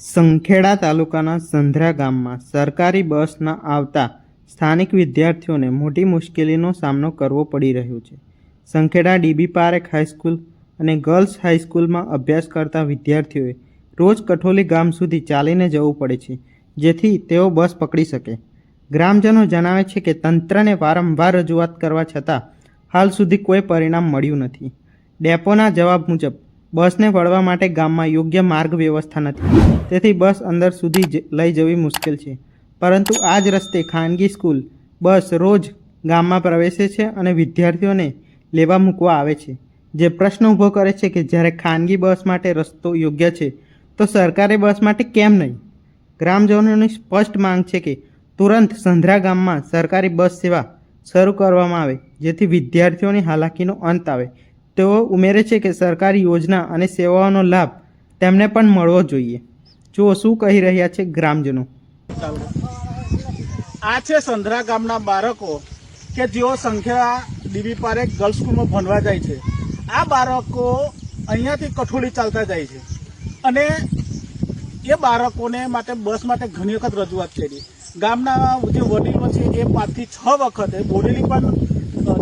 સંખેડા તાલુકાના સંધરા ગામમાં સરકારી બસ ન આવતા સ્થાનિક વિદ્યાર્થીઓને મોટી મુશ્કેલીનો સામનો કરવો પડી રહ્યો છે. Sankheda D B Parekh high school અને ગર્લ્સ હાઈસ્કૂલમાં અભ્યાસ કરતા વિદ્યાર્થીઓએ રોજ કઠોલી ગામ સુધી ચાલીને જવું પડે છે, જેથી તેઓ બસ પકડી શકે. ગ્રામજનો જણાવે છે કે તંત્રને વારંવાર રજૂઆત કરવા છતાં હાલ સુધી કોઈ પરિણામ મળ્યું નથી. ડેપોના જવાબ મુજબ બસને વળવા માટે ગામમાં યોગ્ય માર્ગ વ્યવસ્થા નથી. તેથી બસ અંદર સુધી જ- લઈ જવી મુશ્કેલ છે. પરંતુ આ જ રસ્તે ખાનગી સ્કૂલ, બસ રોજ ગામમાં પ્રવેશે છે અને વિદ્યાર્થીઓને લેવા મૂકવા આવે છે. જે પ્રશ્ન ઊભો કરે છે કે જ્યારે ખાનગી બસ માટે રસ્તો યોગ્ય છે, તો સરકારી બસ માટે કેમ નહીં? ગ્રામજનોની સ્પષ્ટ માંગ છે કે તુરંત સંધરા ગામમાં સરકારી બસ સેવા શરૂ કરવામાં આવે, જેથી વિદ્યાર્થીઓની હાલાકીનો અંત આવે. તેઓ ઉમેરે છે કે સરકારી યોજના અને સેવાઓનો લાભ તેમને પણ મળવો જોઈએ. જુઓ શું કહી રહ્યા છે ગ્રામજનો. આ છે સંધરા ગામના બાળકો કે જેઓ સંખ્યા ડીબી પારે ગર્લ્સ સ્કૂલમાં ભણવા જાય છે. આ બાળકો અહીંયાથી કઠોળી ચાલતા જાય છે. અને એ બાળકોને માટે બસ માટે ઘણી વખત રજૂઆત કરી. ગામના જે વડીલો છે એ પાંચથી છ વખતે બોરેલી પણ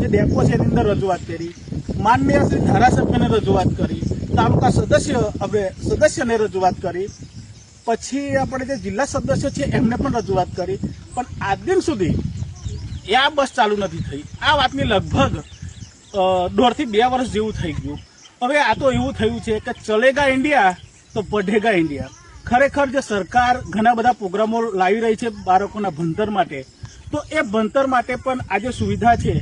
જે ડેપો છે એની અંદર રજૂઆત કરી. માનનીય શ્રી ધારાસભ્યને રજૂઆત કરી. તાલુકા સદસ્ય, આપણે સદસ્યને રજૂઆત કરી. પછી આપણે જે જિલ્લા સદસ્ય છે એમને પણ રજૂઆત કરી. પણ આજ દિન સુધી એ આ બસ ચાલુ નથી થઈ. આ વાતની લગભગ દોઢથી બે વર્ષ જેવું થઈ ગયું. હવે આ તો એવું થયું છે કે ચલેગા ઇન્ડિયા તો પઢેગા ઇન્ડિયા. ખરેખર જે સરકાર ઘણા બધા પ્રોગ્રામો લાવી રહી છે બાળકોના ભણતર માટે, તો એ ભણતર માટે પણ આ જે સુવિધા છે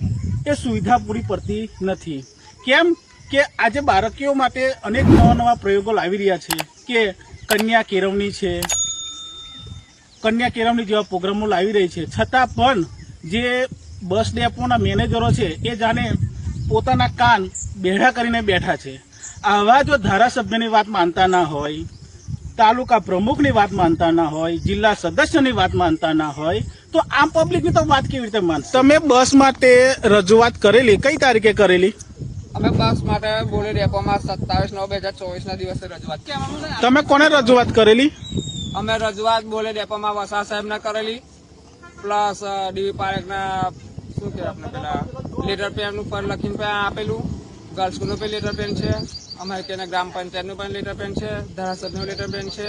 એ સુવિધા પૂરી પડતી નથી. કેમ કે આજે બાળકીઓ માટે અનેક નવા નવા પ્રયોગો લાવી રહ્યા છે કે કન્યા કેળવણી છે. કન્યા કેળવણી જેવા પ્રોગ્રામો લાવી રહી છે. છતાં પણ જે બસ ડેપોના મેનેજરો છે એ જાણે પોતાના કાન બેઠા કરીને બેઠા છે. આવા જો ધારાસભ્યની વાત માનતા ના હોય, તાલુકા પ્રમુખની વાત માનતા ના હોય, જિલ્લા સદસ્યની વાત માનતા ના હોય તો આમ પબ્લિકની તો વાત કેવી રીતે માન તમે બસ માટે રજૂઆત કરેલી? કઈ તારીખે કરેલી? અમે બસ માટે બોલી ડેપોમાં સત્તાવીસ નવ બે હજાર ચોવીસ ના દિવસે રજૂઆત કરી. તમે કોને રજૂઆત કરેલી? અમે રજૂઆત બોલે ડેપોમાં વસા સાહેબ ને કરેલી. પ્લસ ડીવી પારેખ ના શું કે આપણે પેલા લેટર પેન ઉપર લખીને પણ આપેલું. ગર્લ્સ સ્કૂલનું પણ લેટર પેન છે. અમારે ત્યાં ગ્રામ પંચાયતનું પણ લેટર પેન છે. ધારાસભ્યનું લેટર પેન છે.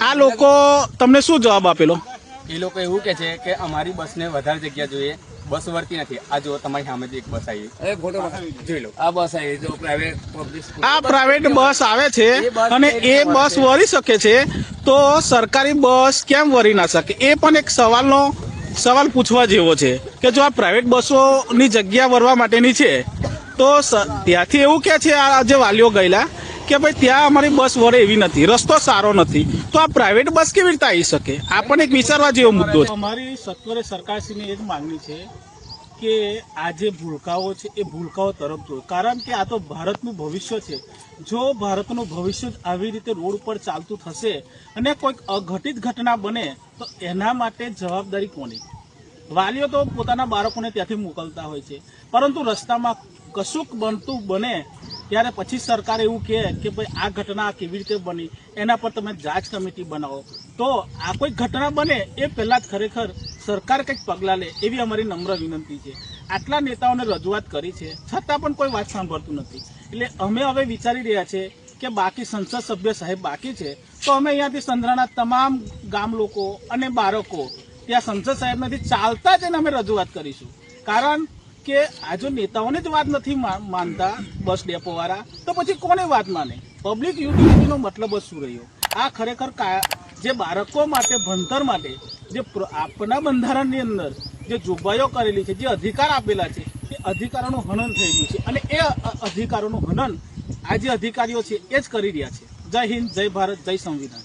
આ લોકો તમને શું જવાબ આપેલો? એ લોકો એવું કે છે કે અમારી બસને વધારે જગ્યા જોઈએ બસ વળતી નથી. આ જો તમારી સામેથી એક બસ આવી. ફોટો જોઈ લો. આ બસ આવી જો પ્રાઇવેટ પબ્લિક આ પ્રાઇવેટ બસ આવે છે અને એ બસ વળી શકે છે તો સરકારી બસ કેમ વળી ના શકે? એ પણ એક સવાલનો સવાલ પૂછવા જેવો છે કે જો આ પ્રાઇવેટ બસોની જગ્યા વરવા માટેની છે તો ત્યાંથી એવું કે છે આ જે વાલીઓ ગયેલા કે ભાઈ ત્યાં અમારી બસ વળે એવી નથી, રસ્તો સારો નથી. તો આ પ્રાઇવેટ બસ કેવી રીતે આવી શકે? આ પણ એક વિચારવા જેવો મુદ્દો છે. અમારી સત્વરે સરકારશ્રીની એ જ માંગણી છે કે આ જે ભૂલકાઓ છે, એ ભૂલકાઓ તરફ જો કારણ કે આ તો ભારતનું ભવિષ્ય છે. જો ભારતનું ભવિષ્ય જ આવી રીતે રોડ ઉપર ચાલતું થશે અને કોઈક અઘટિત ઘટના બને, તો એના માટે જવાબદારી કોની? વાલીઓ તો પોતાના બાળકોને ત્યાંથી મોકલતા હોય છે. પરંતુ રસ્તામાં કશુંક બનતું બને, ત્યારે પછી સરકાર એવું કહે કે ભાઈ, આ ઘટના કેવી રીતે બની? એના પર તમે જાંચ કમિટી બનાવો. તો આ કોઈ ઘટના બને એ પહેલાં જ ખરેખર સરકાર કંઈક પગલાં લે એવી અમારી નમ્ર વિનંતી છે. આટલા નેતાઓને રજૂઆત કરી છે. છતાં પણ કોઈ વાત સાંભળતું નથી. એટલે અમે હવે વિચારી રહ્યા છે કે બાકી સંસદ સભ્ય સાહેબ બાકી છે, તો અમે અહીંયાથી સંધરાના તમામ ગામ લોકો અને બાળકો ત્યાં સંસદ સાહેબમાંથી ચાલતા જઈને અમે રજૂઆત કરીશું. કારણ કે આ જો નેતાઓને જ વાત નથી માનતા બસ ડેપોવાળા તો પછી કોને વાત માને? પબ્લિક યુટિલિટીનો મતલબ જ શું રહ્યો? આ ખરેખર જે બાળકો માટે, ભણતર માટે, જે આપણા બંધારણની અંદર જે જોગવાઈઓ કરેલી છે, જે અધિકાર આપેલા છે, એ અધિકારોનું હનન થઈ ગયું છે. અને એ અધિકારોનું હનન આ જે અધિકારીઓ છે, એ જ કરી રહ્યા છે. જય હિન્દ, જય ભારત, જય સંવિધાન.